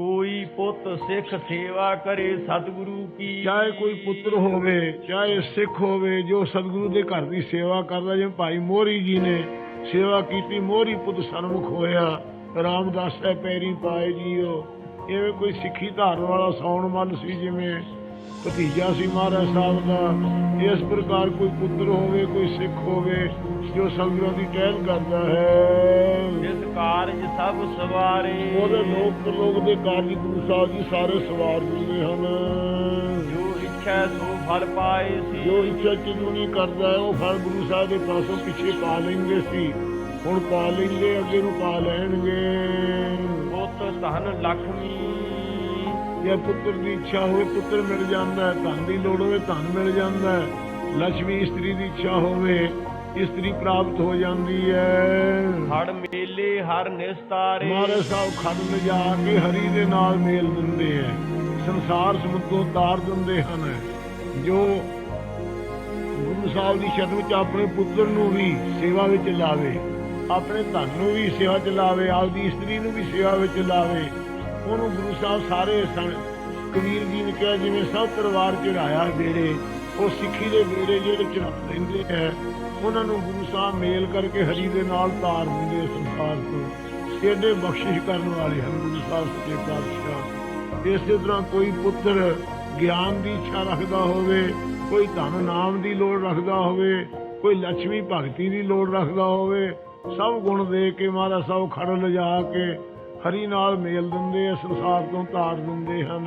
ਕੋਈ ਪੁੱਤ ਸਿੱਖ ਸੇਵਾ ਕਰੇ ਸਤਿਗੁਰੂ ਕੀ। ਚਾਹੇ ਕੋਈ ਪੁੱਤਰ ਹੋਵੇ, ਚਾਹੇ ਸਿੱਖ ਹੋਵੇ, ਜੋ ਸਤਿਗੁਰੂ ਦੇ ਘਰ ਦੀ ਸੇਵਾ ਕਰਦਾ, ਜਿਵੇਂ ਭਾਈ ਮੋਹਰੀ ਜੀ ਨੇ ਸੇਵਾ ਕੀਤੀ, ਮੋਹਰੀ ਪੁੱਤ ਸਨਮੁਖ ਹੋਇਆ। ਰਾਮਦਾਸ ਸਾਹਿਬ ਪੈਰੀ ਪਾਏ ਜੀਓ। ਐਵੇਂ ਕੋਈ ਸਿੱਖੀ ਧਾਰਨ ਵਾਲਾ ਸੌਣ ਮਨ ਸੀ, ਜਿਵੇਂ ਭਤੀਜਾ ਸੀ ਮਹਾਰਾਜ ਸਾਹਿਬ ਦਾ। ਇਸ ਪ੍ਰਕਾਰ ਕੋਈ ਪੁੱਤਰ ਹੋਵੇ, ਕੋਈ ਸਿੱਖ ਹੋਵੇ, ਜੋ ਸੰਗਤਾਂ ਦੀ ਟਹਿਲ ਕਰਦਾ ਹੈ। ਸਭ ਸਵਾਰੇ। ਉਹਦੇ ਲੋਕ ਲੋਕ ਦੇ ਕਾਰਜ ਗੁਰੂ ਸਾਹਿਬ ਜੀ ਸਾਰੇ ਸਵਾਰ ਜੀਵੇ ਹਨ। ਜੋ ਇੱਛਾ ਸੋ ਫਲ ਪਾਏ ਸੀ। ਜੋ ਇੱਛਾ ਕਿਨੂਨੀ ਕਰਦਾ ਉਹ ਫਲ ਗੁਰੂ ਸਾਹਿਬ ਦੇ ਪਾਸੋਂ ਪਿੱਛੇ ਪਾ ਲੈਂਦੇ ਸੀ। ਹੁਣ ਪਾ ਲੈਂਦੇ ਅੱਗੇ ਨੂੰ ਪਾ ਲੈਣਗੇ। ਪੁੱਤ ਧਨ ਲਖਮੀ। ਜੇ ਪੁੱਤਰ ਦੀ ਇੱਛਾ ਹੋਵੇ ਪੁੱਤਰ ਮਿਲ ਜਾਂਦਾ ਹੈ। ਧਨ ਦੀ ਲੋੜ ਹੋਵੇ ਧਨ ਮਿਲ ਜਾਂਦਾ ਹੈ। ਲక్ష్ਮੀ ਇਸਤਰੀ ਦੀ ਇੱਛਾ ਹੋਵੇ ਇਸਤਰੀ ਪ੍ਰਾਪਤ ਹੋ ਜਾਂਦੀ ਹੈ। ਹੜ ਮੇਲੇ, ਹਰ ਨਿਸਤਾਰੇ। ਮਹਾਰਾਜ ਸਾਹਿਬ, ਖੰਡ ਲਿਜਾ ਕੇ ਹਰੀ ਦੇ ਨਾਲ ਮੇਲ ਦਿੰਦੇ ਹੈ ਸੰਸਾਰ ਸਮੁੰਦਰੋਂ ਤਾਰ ਦਿੰਦੇ ਹਨ। ਜੋ ਗੁਰੂ ਸਾਹਿਬ ਦੀ ਸ਼ਰਨ ਵਿੱਚ ਆਪਣੇ ਪੁੱਤਰ ਨੂੰ ਵੀ ਸੇਵਾ ਵਿੱਚ ਲਾਵੇ, ਆਪਣੇ ਧਨ ਨੂੰ ਵੀ ਸੇਵਾ ਚ ਲਾਵੇ, ਆਪਦੀ ਇਸਤਰੀ ਨੂੰ ਵੀ ਸੇਵਾ ਵਿੱਚ ਲਾਵੇ, ਉਹਨੂੰ ਗੁਰੂ ਸਾਹਿਬ ਸਾਰੇ ਸੰ ਕਬੀਰ ਜੀ ਨੇ ਕਿਹਾ, ਜਿਵੇਂ ਸਭ ਪਰਿਵਾਰ ਚੜਾਇਆ ਬੇੜੇ ਉਹ ਸਿੱਖੀ ਦੇ ਬੇੜੇ ਜਿਹੜੇ ਚੜਾ ਲੈਂਦੇ ਹੈ ਉਹਨਾਂ ਨੂੰ ਗੁਰੂ ਸਾਹਿਬ ਮੇਲ ਕਰਕੇ ਹਰੀ ਦੇ ਨਾਲ ਤਾਰ ਦਿੰਦੇ ਸੰਸਾਰ ਤੋਂ। ਇਹਦੇ ਬਖਸ਼ਿਸ਼ ਕਰਨ ਵਾਲੇ ਹਨ ਗੁਰੂ ਸਾਹਿਬ ਸੱਚੇ ਪਾਤਸ਼ਾਹ। ਇਸੇ ਤਰ੍ਹਾਂ ਕੋਈ ਪੁੱਤਰ ਗਿਆਨ ਦੀ ਇੱਛਾ ਰੱਖਦਾ ਹੋਵੇ, ਕੋਈ ਧਨ ਨਾਮ ਦੀ ਲੋੜ ਰੱਖਦਾ ਹੋਵੇ, ਕੋਈ ਲక్ష్ਮੀ ਭਗਤੀ ਦੀ ਲੋੜ ਰੱਖਦਾ ਹੋਵੇ, ਸਭ ਗੁਣ ਦੇ ਕੇ ਮਹਾਰਾਜ ਸਾਹਿਬ ਖੜ ਲਿਜਾ ਕੇ ਹਰੀ ਨਾਲ ਮੇਲ ਦਿੰਦੇ ਆ, ਸੰਸਾਰ ਤੋਂ ਤਾਰ ਦਿੰਦੇ ਹਨ।